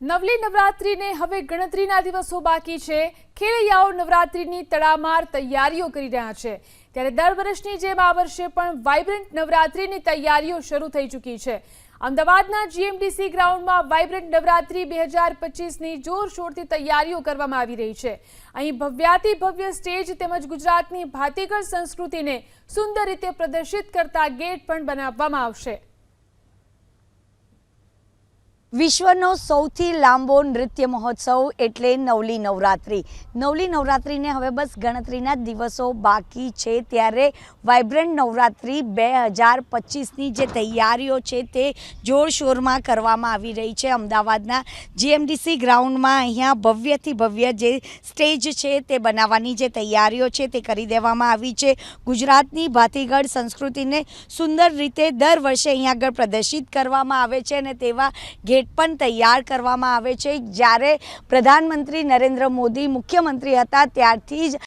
નવલી નવરાત્રિને હવે ગણતરીના દિવસો બાકી છે. ખેલૈયાઓ નવરાત્રિની તડામાર તૈયારીઓ કરી રહ્યા છે. ત્યારે દર વર્ષની જેમ આ વર્ષે પણ વાઇબ્રન્ટ નવરાત્રિની તૈયારીઓ શરૂ થઈ ચૂકી છે. અમદાવાદના જીએમડીસી ગ્રાઉન્ડમાં વાઇબ્રન્ટ નવરાત્રી બે હજાર પચીસની જોરશોરથી તૈયારીઓ કરવામાં આવી રહી છે. અહીં ભવ્યાતિ ભવ્ય સ્ટેજ તેમજ ગુજરાતની ભાતીગળ સંસ્કૃતિને સુંદર રીતે પ્રદર્શિત કરતા ગેટ પણ બનાવવામાં આવશે. વિશ્વનો સૌથી લાંબો નૃત્ય મહોત્સવ એટલે નવલી નવરાત્રિ. નવલી નવરાત્રિને હવે બસ ગણતરીના દિવસો બાકી છે ત્યારે વાઇબ્રન્ટ નવરાત્રિ બે હજાર પચીસની જે તૈયારીઓ છે તે જોરશોરમાં કરવામાં આવી રહી છે. અમદાવાદના જીએમડીસી ગ્રાઉન્ડમાં અહીંયા ભવ્યથી ભવ્ય જે સ્ટેજ છે તે બનાવવાની જે તૈયારીઓ છે તે કરી દેવામાં આવી છે. ગુજરાતની ભાતીગઢ સંસ્કૃતિને સુંદર રીતે દર વર્ષે અહીંયા આગળ પ્રદર્શિત કરવામાં આવે છે અને તેવા ગેટ પણ તૈયાર કરવામાં આવે છે. જ્યારે પ્રધાનમંત્રી નરેન્દ્ર મોદી મુખ્યમંત્રી હતા ત્યારથી જ